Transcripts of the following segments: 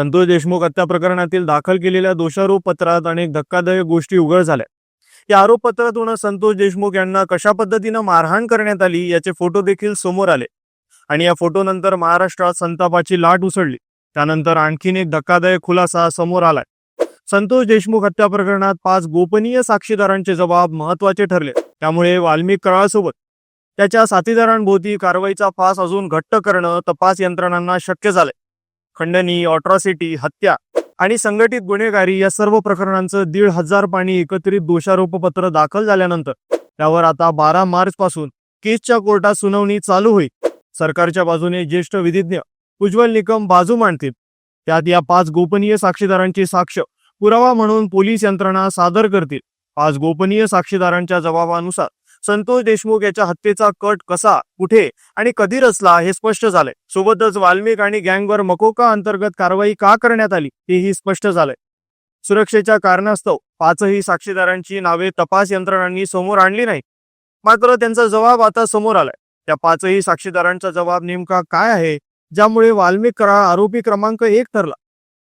संतोष देशमुख हत्या प्रकरणातील दाखल केलेल्या दोषारोप पत्रात अनेक धक्कादायक गोष्टी उघड झाल्या. या आरोपपत्रातून संतोष देशमुख यांना कशा पद्धतीनं मारहाण करण्यात आली याचे फोटो देखील समोर आले. आणि या फोटोनंतर महाराष्ट्रात संतापाची लाट उसळली. त्यानंतर आणखीन एक धक्कादायक खुलासा समोर आलाय. संतोष देशमुख हत्या प्रकरणात पाच गोपनीय साक्षीदारांचे जबाब महत्त्वाचे ठरले. त्यामुळे वाल्मिक कराळसोबत त्याच्या साथीदारांभोवती कारवाईचा फास अजून घट्ट करणं तपास यंत्रणांना शक्य झालंय. खंडणी ऑट्रॉसिटी हत्या आणि संघटित गुन्हेगारी या सर्व प्रकरणांचं दीड हजार पाणी एकत्रित दोषारोपपत्र दाखल झाल्यानंतर त्यावर आता बारा मार्च पासून केसच्या कोर्टात सुनावणी चालू होईल. सरकारच्या बाजूने ज्येष्ठ विधिज्ञ उज्ज्वल निकम बाजू मांडतील. त्यात या पाच गोपनीय साक्षीदारांची साक्ष पुरावा म्हणून पोलीस यंत्रणा सादर करतील. पाच गोपनीय साक्षीदारांच्या जबाबानुसार संतोष देशमुख याच्या हत्येचा कट कसा कुठे आणि कधी रचला हे स्पष्ट झालंय. सोबतच वाल्मिक आणि गँगवर मकोका अंतर्गत कारवाई का करण्यात आली हेही स्पष्ट झालंय. सुरक्षेच्या कारणास्तव पाचही साक्षीदारांची नावे तपास यंत्रणांनी समोर आणली नाही मात्र त्यांचा जबाब आता समोर आलाय. त्या पाचही साक्षीदारांचा जबाब नेमका काय आहे ज्यामुळे वाल्मिक कराळ आरोपी क्रमांक एक ठरला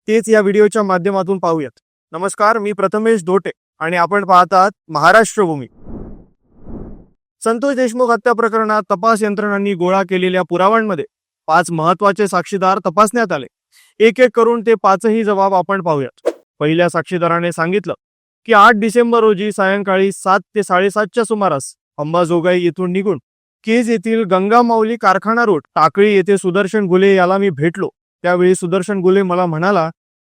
तेच या व्हिडिओच्या माध्यमातून पाहूयात. नमस्कार मी प्रथमेश धोटे आणि आपण पाहतात महाराष्ट्र भूमी. संतोष देशमुख हत्या प्रकरणात तपास यंत्रणांनी गोळा केलेल्या पुराव्यांमध्ये पाच महत्त्वाचे साक्षीदार तपासण्यात आले. एक एक करून ते पाचही जबाब आपण पाहूयात. पहिल्या साक्षीदाराने सांगितलं की आठ डिसेंबर रोजी सायंकाळी सात ते साडेसातच्या सुमारास अंबाजोगाई येथून निघून केज येथील गंगा माऊली कारखाना रोड टाकळी येथे सुदर्शन गुले याला मी भेटलो. त्यावेळी सुदर्शन गुले मला म्हणाला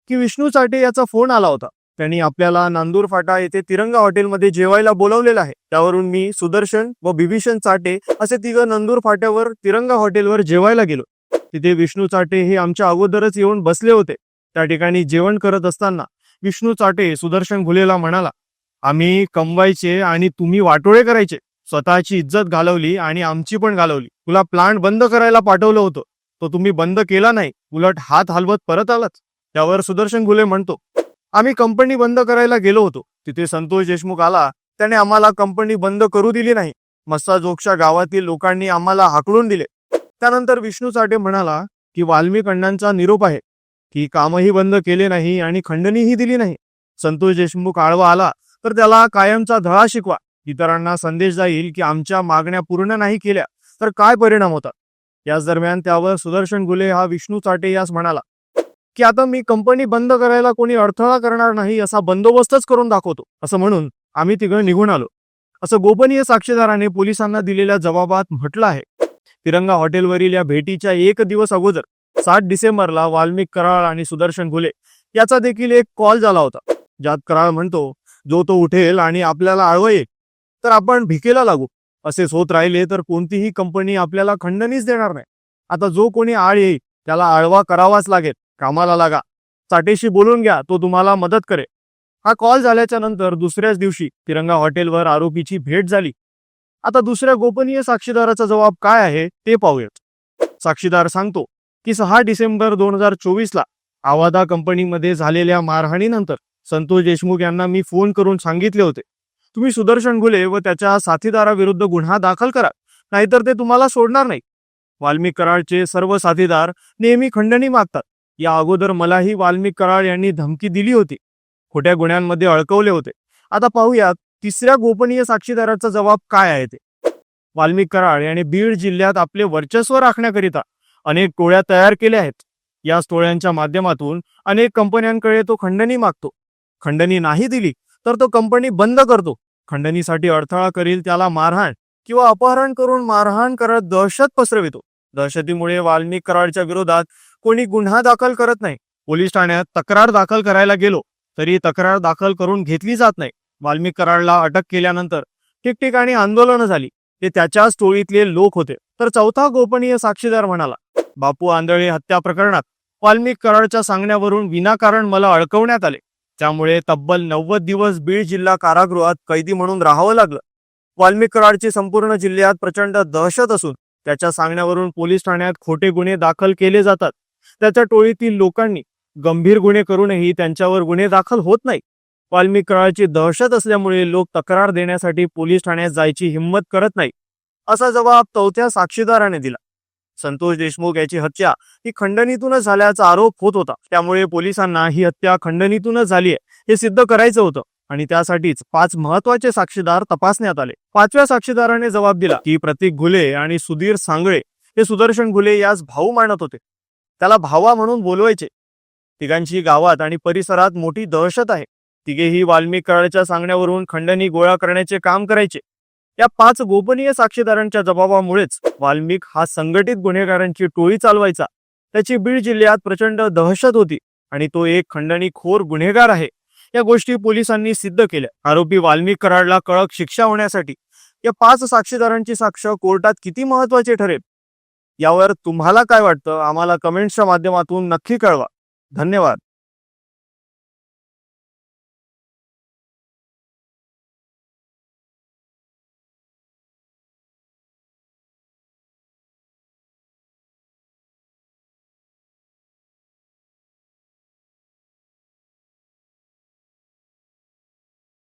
की विष्णू चाटे याचा फोन आला होता. त्यांनी आपल्याला नांदूर फाटा येथे तिरंगा हॉटेलमध्ये जेवायला बोलावलेलं आहे. त्यावरून मी सुदर्शन व बिभीषण चाटे असे तिघं नंदूर फाट्यावर तिरंगा हॉटेलवर जेवायला गेलो. तिथे विष्णू चाटे हे आमच्या अगोदरच येऊन बसले होते. त्या ठिकाणी जेवण करत असताना विष्णू चाटे सुदर्शन घुलेला म्हणाला आम्ही कमवायचे आणि तुम्ही वाटोळे करायचे. स्वतःची इज्जत घालवली आणि आमची पण घालवली. तुला प्लांट बंद करायला पाठवलं होतं. तो तुम्ही बंद केला नाही. उलट हात हलवत परत आलाच त्यावर सुदर्शन घुले म्हणतो आम्ही कंपनी बंद करायला गेलो होतो. तिथे संतोष देशमुख आला. त्याने आम्हाला कंपनी बंद करू दिली नाही. मस्सा जोगच्या गावातील लोकांनी आम्हाला हाकलून दिले. त्यानंतर विष्णू चाटे म्हणाला की वाल्मिक अण्णांचा निरोप आहे. की कामही बंद केले नाही आणि खंडणीही दिली नाही. संतोष देशमुख आळवा आला. तर त्याला कायमचा धडा शिकवा. इतरांना संदेश जाईल की आमच्या मागण्या पूर्ण नाही केल्या. तर काय परिणाम होतात? याच दरम्यान त्यावर सुदर्शन गुले हा विष्णू चाटे यास म्हणाला. की आता मी कंपनी बंद करायला कोणी अडथळा करणार नाही असा बंदोबस्तच करून दाखवतो असं म्हणून आम्ही तिघं निघून आलो. असं गोपनीय साक्षीदाराने पोलिसांना दिलेल्या जबाबात म्हटलं आहे. तिरंगा हॉटेलवरील या भेटीच्या एक दिवस अगोदर सात डिसेंबरला वाल्मिक कराळ आणि सुदर्शन घुले याचा देखील एक कॉल झाला होता. ज्यात कराळ म्हणतो जो तो उठेल आणि आपल्याला आळवं येईल तर आपण भिकेला लागू. असेच होत राहिले तर कोणतीही कंपनी आपल्याला खंडणीच देणार नाही. आता जो कोणी आळ येईल त्याला आळवा करावाच लागेल. कामाला लागा. चाटेशी बोलून घ्या तो तुम्हाला मदत करेल. हा कॉल झाल्याच्यानंतर दुसऱ्याच दिवशी तिरंगा हॉटेलवर आरोपीची भेट झाली. आता दुसऱ्या गोपनीय साक्षीदाराचा जबाब काय आहे ते पाहूयात. साक्षीदार सांगतो की सहा डिसेंबर दोन हजार चोवीसला आवादा कंपनीमध्ये झालेल्या मारहाणीनंतर संतोष देशमुख यांना मी फोन करून सांगितले होते. तुम्ही सुदर्शन घुले व त्याच्या साथीदाराविरुद्ध गुन्हा दाखल करा नाहीतर ते तुम्हाला सोडणार नाही. वाल्मिक कराळचे सर्व साथीदार नेहमी खंडणी मागतात. या अगोदर मलाही वाल्मिक कराळ यांनी धमकी दिली होती. खोट्या गुन्ह्यांमध्ये अडकवले होते. आता पाहूयात तिसऱ्या गोपनीय साक्षीदाराचा जबाब काय आहे ते. वाल्मिक कराळ यांनी बीड जिल्ह्यात आपले वर्चस्व राखण्याकरिता अनेक टोळ्या तयार केल्या आहेत. या टोळ्यांच्या माध्यमातून अनेक कंपन्यांकडे तो खंडणी मागतो. खंडणी नाही दिली तर तो कंपनी बंद करतो. खंडणीसाठी अडथळा करील त्याला मारहाण किंवा अपहरण करून मारहाण करत दहशत पसरवितो. दहशतीमुळे वाल्मिक कराडच्या विरोधात कोणी गुन्हा दाखल करत नाही. पोलीस ठाण्यात तक्रार दाखल करायला गेलो तरी तक्रार दाखल करून घेतली जात नाही. वाल्मिक कराडला अटक केल्यानंतर ठिकठिकाणी आंदोलनं झाली. ते त्याच्याच टोळीतले लोक होते. तर चौथा गोपनीय साक्षीदार म्हणाला बापू आंधळे हत्या प्रकरणात वाल्मिक कराडच्या सांगण्यावरून विनाकारण मला अडकवण्यात आले. त्यामुळे तब्बल नव्वद दिवस बीड जिल्हा कारागृहात कैदी म्हणून राहावं लागलं. वाल्मिक कराडची संपूर्ण जिल्ह्यात प्रचंड दहशत असून त्याच्या सांगण्यावरून पोलीस ठाण्यात खोटे गुन्हे दाखल केले जातात. त्याच्या टोळीतील लोकांनी गंभीर गुन्हे करूनही त्यांच्यावर गुन्हे दाखल होत नाही. वाल्मिक कळाची दहशत असल्यामुळे लोक तक्रार देण्यासाठी पोलीस ठाण्यात जायची हिंमत करत नाही असा जबाब चौथ्या साक्षीदाराने दिला. संतोष देशमुख याची हत्या ही खंडणीतूनच झाल्याचा आरोप होत होता. त्यामुळे पोलिसांना ही हत्या खंडणीतूनच झाली आहे हे सिद्ध करायचं होतं. आणि त्यासाठीच पाच महत्त्वाचे साक्षीदार तपासण्यात आले. पाचव्या साक्षीदाराने जबाब दिला की प्रतीक घुले आणि सुधीर सांगळे हे सुदर्शन घुले यास भाऊ मानत होते. त्याला भावा म्हणून बोलवायचे. तिघांची गावात आणि परिसरात मोठी दहशत आहे. तिघेही वाल्मिक कराडच्या सांगण्यावरून खंडणी गोळा करण्याचे काम करायचे. या पाच गोपनीय साक्षीदारांच्या जबाबामुळेच वाल्मिक हा संघटित गुन्हेगारांची टोळी चालवायचा. त्याची बीड जिल्ह्यात प्रचंड दहशत होती आणि तो एक खंडणीखोर गुन्हेगार आहे. या गोष्टी पोलिसांनी सिद्ध केल्या. आरोपी वाल्मिक कराडला कळक शिक्षा होण्यासाठी या पाच साक्षीदारांची साक्ष कोर्टात किती महत्वाची ठरेल? यावर तुम्हाला काय वाटतं? आम्हाला कमेंट्सच्या माध्यमातून नक्की कळवा. धन्यवाद.